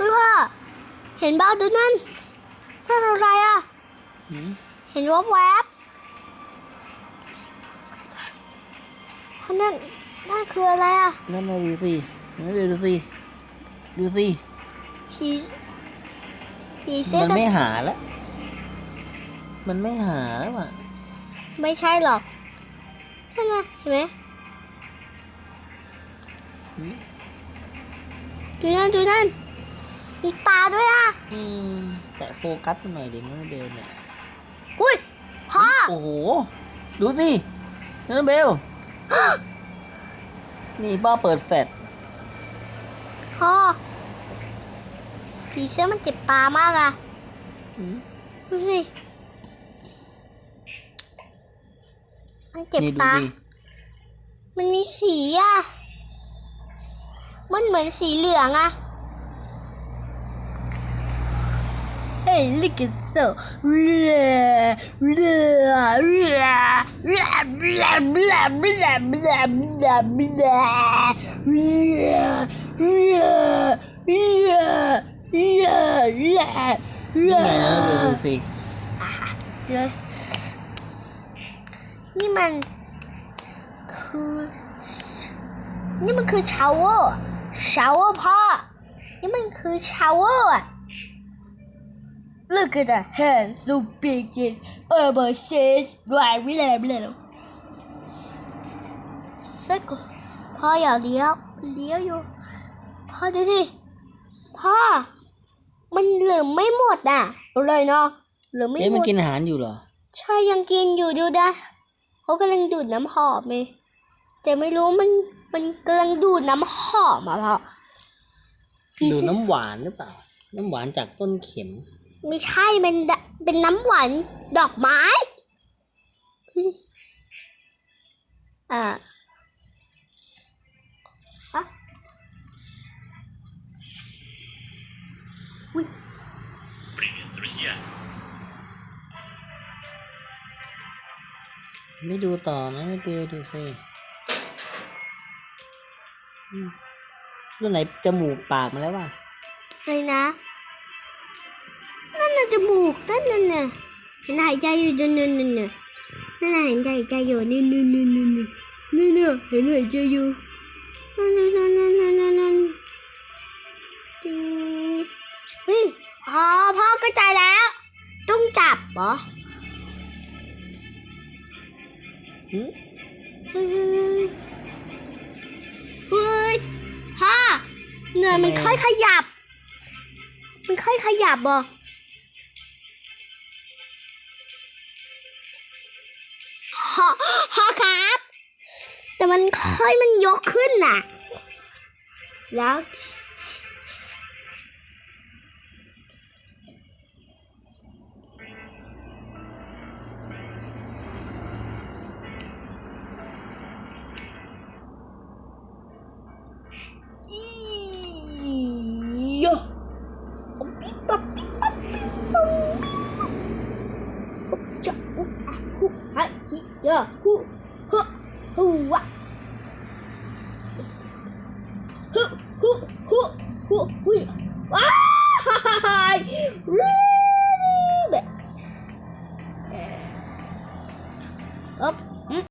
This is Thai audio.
ฮ้ยพ่อ เห็นบ้าดูนั่นนั่นอะไรอะหืมเห็นวับแวบนั่นนั่นคืออะไรอะ นั่นน่ะดูสินั่นดูสิ ดูสิผีผีเสื้อมันกับไม่หาแล้ว มันไม่หาแล้วอะ ไม่ใช่หรอกนั่นไงเห็นไหมหืมดูนั่นดูนั่น มีตาด้วยอะอืมแต่โฟกัสมันหน่อยเดี๋ยวมันเบลเนี่ยอุ้ยพ่อโอ้โห ดูสินั่นเบล นี่ป้าเปิดแฟลชพ่อผีเสื้อมันเจ็บตามากอะหืมดูสิ มันเจ็บนี่ดูตาสิมันมีสีอะ มันเหมือนสีเหลืองอะ blah, blah, blah, blah, นี่ไงนะเบลดู blah. สิเดี๋ยวนี่มันคือนี่มันคือชาวเวอร์ชาวเวอร์พ่อนี่มันคือชาวเวอร์อะ Look at the hand so big it over says blah blah blah สักพ่ออย่าเลี้ยวเลี้ยวอยู่ พ่อดูสิ พ่อ มันเหลือไม่หมดอะเอาเลยเนาะเหลือไม่เอ๊ะหมมันดกินอาหารอยู่เหรอ ใช่ยังกินอยู่ดูนะเขากำลังดูดน้ำหอมเลยแต่ไม่รู้มันมันกำลังดูดน้ำหอมอะพ่อพี่ดูซิน้ำหวานหรือเปล่า น้ำหวานจากต้นเข็ม ไม่ใช่มันดะเป็นน้ำหวานดอกไม้พี่อ่าอะอุ๊ย Привет, друзья! ไม่ดูต่อนะไม่เบลดูสิอืมแล้วไหนจมูกปากมาแล้ววะ อะไรนะ นน่ะจมูกนั่นน่ะน่ะเห็นหายใจอยู่นั่นนั่นนั่นน่ะนั่นน่ะเห็นหายใจอยู่นี่นี่นี่นี่นี่นี่นี่เห็นหายใจอยู่นั่นนั่นนั่นนั่นนั่นนั่นเฮ้ยอ๋อพ่อเข้าใจแล้ว ต้องจับเหรอหึเฮ้ยเฮ้ยพ่อเหนื่อยมันค่อยขยับ มันค่อยขยับบ่ ฮะครับ แต่มันค่อยมันยกขึ้นน่ะ แล้วโยปิ๊บปั๊บปิ๊บปั๊บปิ๊บปั๊บ 呼呼呼哇呼呼呼呼呼呼哇哈哈哈